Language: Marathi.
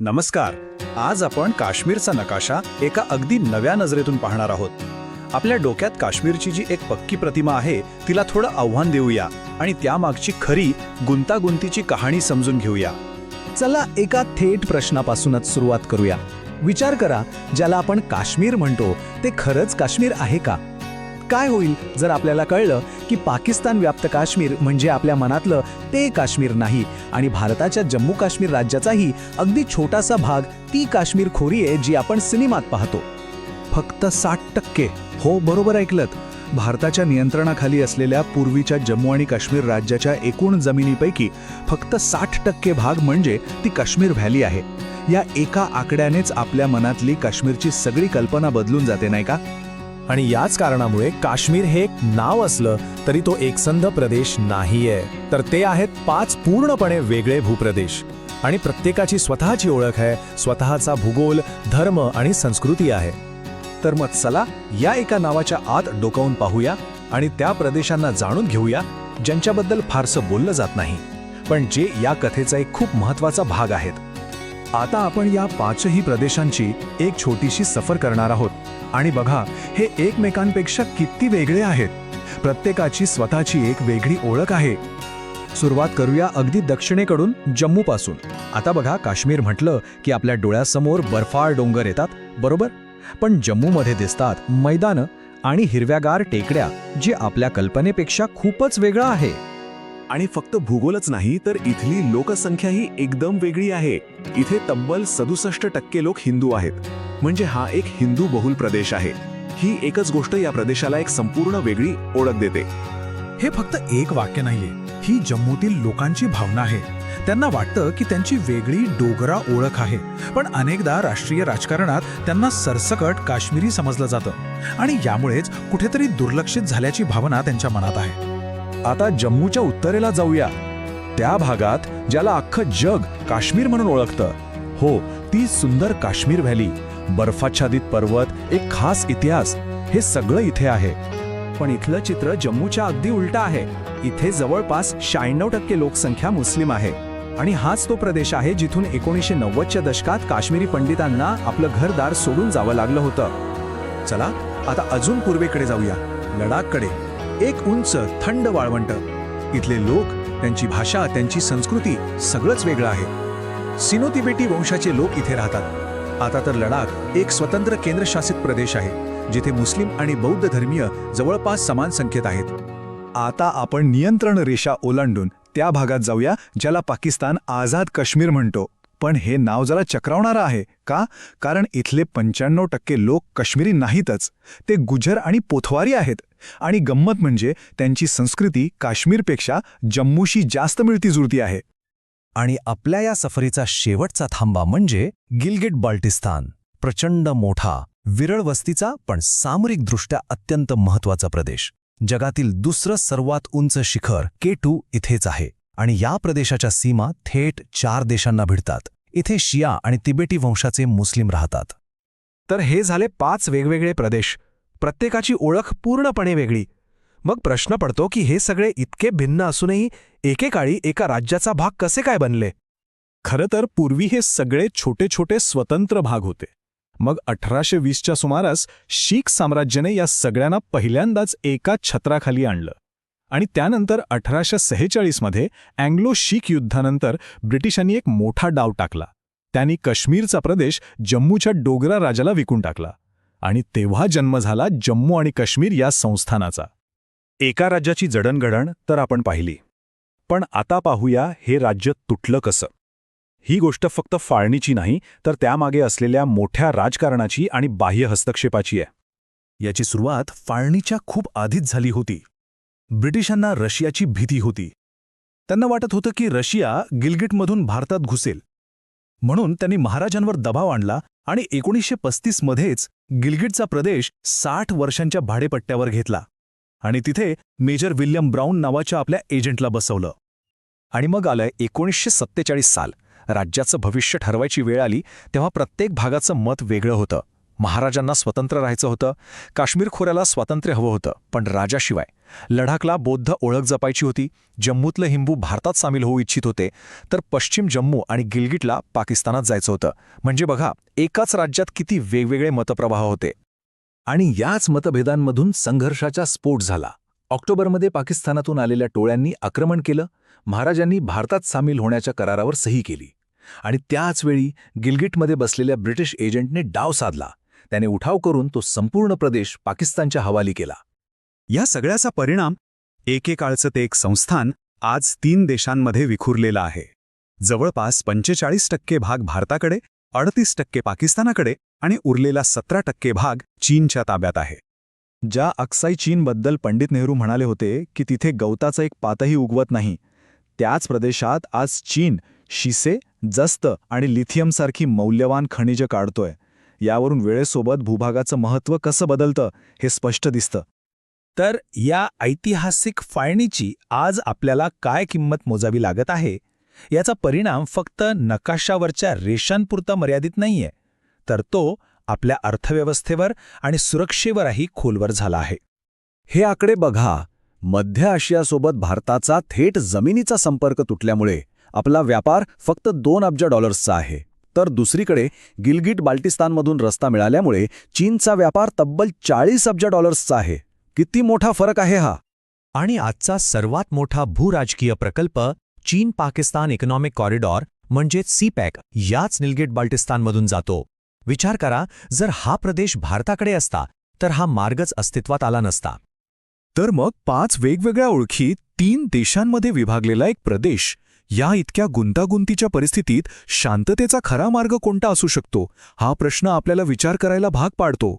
नमस्कार. आज आपण काश्मीरचा नकाशा एका अगदी नव्या नजरेतून पाहणार आहोत. आपल्या डोक्यात काश्मीरची जी एक पक्की प्रतिमा आहे तिला थोडं आव्हान देऊया आणि त्यामागची खरी गुंतागुंतीची कहाणी समजून घेऊया. चला एका थेट प्रश्नापासूनच सुरुवात करूया. विचार करा ज्याला आपण काश्मीर म्हणतो ते खरंच काश्मीर आहे का? काय होईल जर आपल्याला कळलं की पाकिस्तान व्याप्त काश्मीर म्हणजे आपल्या मनातलं ते काश्मीर नाही आणि भारताच्या जम्मू काश्मीर राज्याचाही अगदी छोटासा भाग ती काश्मीर खोरी आहे जी आपण सिनेमात पाहतो. फक्त साठ टक्के. हो बरोबर ऐकलत. भारताच्या नियंत्रणाखाली असलेल्या पूर्वीच्या जम्मू आणि काश्मीर राज्याच्या एकूण जमिनीपैकी फक्त साठ टक्के भाग म्हणजे ती काश्मीर व्हॅली आहे. या एका आकड्यानेच आपल्या मनातली काश्मीरची सगळी कल्पना बदलून जाते नाही का? आणि याच कारणामुळे काश्मीर हे एक नाव असलं तरी तो एकसंध प्रदेश नाहीये. तर ते आहेत पाच पूर्णपणे वेगळे भूप्रदेश. आणि प्रत्येकाची स्वतःची ओळख आहे स्वतःचा भूगोल धर्म आणि संस्कृती आहे. तर मग चला या एका नावाच्या आत डोकावून पाहूया आणि त्या प्रदेशांना जाणून घेऊया ज्यांच्याबद्दल फारसं बोललं जात नाही. पण जे या कथेचा एक खूप महत्त्वाचा भाग आहेत. आता आपण या पाचही प्रदेशांची एक छोटीशी सफर करणार आहोत. आणि बघा हे एकमेकांपेक्षा किती वेगळे आहेत. प्रत्येकाची स्वतःची एक वेगळी ओळख आहे. सुरुवात करूया अगदी दक्षिणेकडून जम्मूपासून. आता बघा काश्मीर म्हटलं की आपल्या डोळ्यासमोर बर्फाळ डोंगर येतात बरोबर? पण जम्मूमध्ये दिसतात मैदानं आणि हिरव्यागार टेकड्या जे आपल्या कल्पनेपेक्षा खूपच वेगळं आहे. आणि फक्त भूगोलच नाही तर इथली लोकसंख्याही एकदम वेगळी आहे. इथे तब्बल सदुसष्ट टक्के लोक हिंदू आहेत. म्हणजे हा एक हिंदू बहुल प्रदेश आहे. ही एकच गोष्ट या प्रदेशाला एक संपूर्ण वेगळी ओळख देते. हे फक्त एक वाक्य नाहीये. ही जम्मूतील लोकांची भावना आहे. त्यांना वाटतं की त्यांची वेगळी डोगरा ओळख आहे. पण अनेकदा राष्ट्रीय राजकारणात त्यांना सरसकट काश्मीरी समजलं जातं. आणि यामुळेच कुठेतरी दुर्लक्षित झाल्याची भावना त्यांच्या मनात आहे. आता जम्मूच्या उत्तरेला जाऊया. त्या भागात ज्याला अख्खं जग काश्मीर म्हणून ओळखतं. हो ती सुंदर काश्मीर व्हॅली. बर्फाच्छादित पर्वत एक खास इतिहास. हे सगळं इथे आहे. पण इथलं चित्र जम्मूच्या अगदी उलट आहे. इथे जवळपास शहाण्णव टक्के लोकसंख्या मुस्लिम आहे. आणि हाच तो प्रदेश आहे जिथून एकोणीसशे नव्वदच्या दशकात काश्मीरी पंडितांना आपलं घरदार सोडून जावं लागलं होतं. चला आता अजून पूर्वेकडे जाऊया. लडाखकडे. एक उंच थंड वाळवंट. इथले लोक त्यांची भाषा त्यांची संस्कृती सगळंच वेगळं आहे. सिनोतिबेटी वंशाचे लोक इथे राहतात. आता तर लडाख एक स्वतंत्र केंद्रशासित प्रदेश आहे जिथे मुस्लिम आणि बौद्ध धर्मीय जवळपास समान संख्येत आहेत. आता आपण नियंत्रण रेषा ओलांडून त्या भागात जाऊया ज्याला पाकिस्तान आझाद काश्मीर म्हणतो. पण हे नाव जरा चक्रावणारं आहे का? कारण इथले पंच्याण्णव टक्के लोक काश्मीरी नाहीतच. ते गुजर आणि पोथवारी आहेत. आणि गंमत म्हणजे त्यांची संस्कृती काश्मीरपेक्षा जम्मूशी जास्त मिळती जुळती आहे. आणि आपल्या या सफरीचा शेवटचा थांबा म्हणजे गिलगिट बाल्टिस्तान. प्रचंड मोठा विरळ वस्तीचा पण सामरिकदृष्ट्या अत्यंत महत्त्वाचा प्रदेश. जगातील दुसरं सर्वात उंच शिखर के टू इथेच आहे. आणि या प्रदेशाच्या सीमा थेट चार देशांना भिडतात. इथे शिया आणि तिबेटी वंशाचे मुस्लिम राहतात. तर हे झाले पाच वेगवेगळे प्रदेश. प्रत्येकाची ओळख पूर्णपणे वेगळी. मग प्रश्न पडतो की हे सगळे इतके भिन्न असूनही एकेकाळी एका राज्याचा भाग कसे काय बनले? खरं तर पूर्वी हे सगळे छोटे छोटे स्वतंत्र भाग होते. मग अठराशे वीसच्या सुमारास शीख साम्राज्याने या सगळ्यांना पहिल्यांदाच एका छत्राखाली आणलं. आणि त्यानंतर अठराशे सेहेचाळीसमध्ये अँग्लो शीख युद्धानंतर ब्रिटिशांनी एक मोठा डाव टाकला. त्यांनी काश्मीरचा प्रदेश जम्मूच्या डोगरा राजाला विकून टाकला. आणि तेव्हा जन्म झाला जम्मू आणि काश्मीर या संस्थानाचा. एका राज्याची जडणघडण तर आपण पाहिली. पण आता पाहूया हे राज्य तुटलं कसं. ही गोष्ट फक्त फाळणीची नाही तर त्यामागे असलेल्या मोठ्या राजकारणाची आणि बाह्य हस्तक्षेपाची आहे. याची सुरुवात फाळणीच्या खूप आधीच झाली होती. ब्रिटिशांना रशियाची भीती होती. त्यांना वाटत होतं की रशिया गिलगिटमधून भारतात घुसेल. म्हणून त्यांनी महाराजांवर दबाव आणला आणि एकोणीसशे पस्तीसमध्येच गिलगिटचा प्रदेश साठ वर्षांच्या भाडेपट्ट्यावर घेतला आणि तिथे मेजर विल्यम ब्राऊन नावाच्या आपल्या एजंटला बसवलं. आणि मग आलं एकोणीसशे सत्तेचाळीस साल. राज्याचं भविष्य ठरवायची वेळ आली तेव्हा प्रत्येक भागाचं मत वेगळं होतं. महाराजांना स्वतंत्र राहायचं होतं. काश्मीर खोऱ्याला स्वातंत्र्य हवं होतं पण राजाशिवाय. लडाखला बौद्ध ओळख जपायची होती. जम्मूतलं हिंबू भारतात सामील होऊ इच्छित होते. तर पश्चिम जम्मू आणि गिलगिटला पाकिस्तानात जायचं होतं. म्हणजे बघा एकाच राज्यात किती वेगवेगळे मतप्रवाह होते. आणि याच मतभेदांमधून संघर्षाचा स्फोट झाला. ऑक्टोबरमध्ये पाकिस्तानातून आलेल्या टोळ्यांनी आक्रमण केलं. महाराजांनी भारतात सामील होण्याच्या करारावर सही केली. आणि त्याच वेळी गिलगिटमध्ये बसलेल्या ब्रिटिश एजंटने डाव साधला. त्याने उठाव करून तो संपूर्ण प्रदेश पाकिस्तानच्या हवाली केला. या सगळ्याचा परिणाम एकेकाळचं ते एक संस्थान आज तीन देशांमध्ये विखुरलेलं आहे. जवळपास पंचेचाळीस टक्के भाग भारताकडे अडतीस टक्के पाकिस्तानाकडे आणि उरलेला सतरा टक्के भाग चीनच्या ताब्यात आहे. ज्या अक्साई चीनबद्दल पंडित नेहरू म्हणाले होते की तिथे गवताचं एक पातही उगवत नाही त्याच प्रदेशात आज चीन शिसे जस्त आणि लिथियमसारखी मौल्यवान खनिजं काढतोय. यावरून वेळेसोबत भूभागाचं महत्त्व कसं बदलतं हे स्पष्ट दिसतं. तर या ऐतिहासिक फाळणीची आज आपल्याला काय किंमत मोजावी लागत आहे? याचा परिणाम फक्त नकाशावरच्या रेषांपुरता मर्यादित नाहीये तर तो आपल्या अर्थव्यवस्थेवर आणि सुरक्षेवरही खोलवर झाला आहे. हे आकडे बघा. मध्य आशियासोबत भारताचा थेट जमिनीचा संपर्क तुटल्यामुळे आपला व्यापार फक्त दोन अब्ज डॉलर्सचा आहे. तर दुसरीकडे गिलगिट बाल्टिस्तानमधून रस्ता मिळाल्यामुळे चीनचा व्यापार तब्बल चाळीस अब्ज डॉलर्सचा आहे. किती मोठा फरक आहे हा? आणि आजचा सर्वात मोठा भूराजकीय प्रकल्प चीन पाकिस्तान इकॉनॉमिक कॉरिडॉर म्हणजेच सीपॅक याच निलगेट बाल्टिस्तानमधून जातो. विचार करा जर हा प्रदेश भारताकडे असता तर हा मार्गच अस्तित्वात आला नसता. तर मग पाच वेगवेगळ्या ओळखी तीन देशांमध्ये विभागलेला एक प्रदेश या इतक्या गुंतागुंतीच्या परिस्थितीत शांततेचा खरा मार्ग कोणता असू शकतो? हा प्रश्न आपल्याला विचार करायला भाग पाडतो.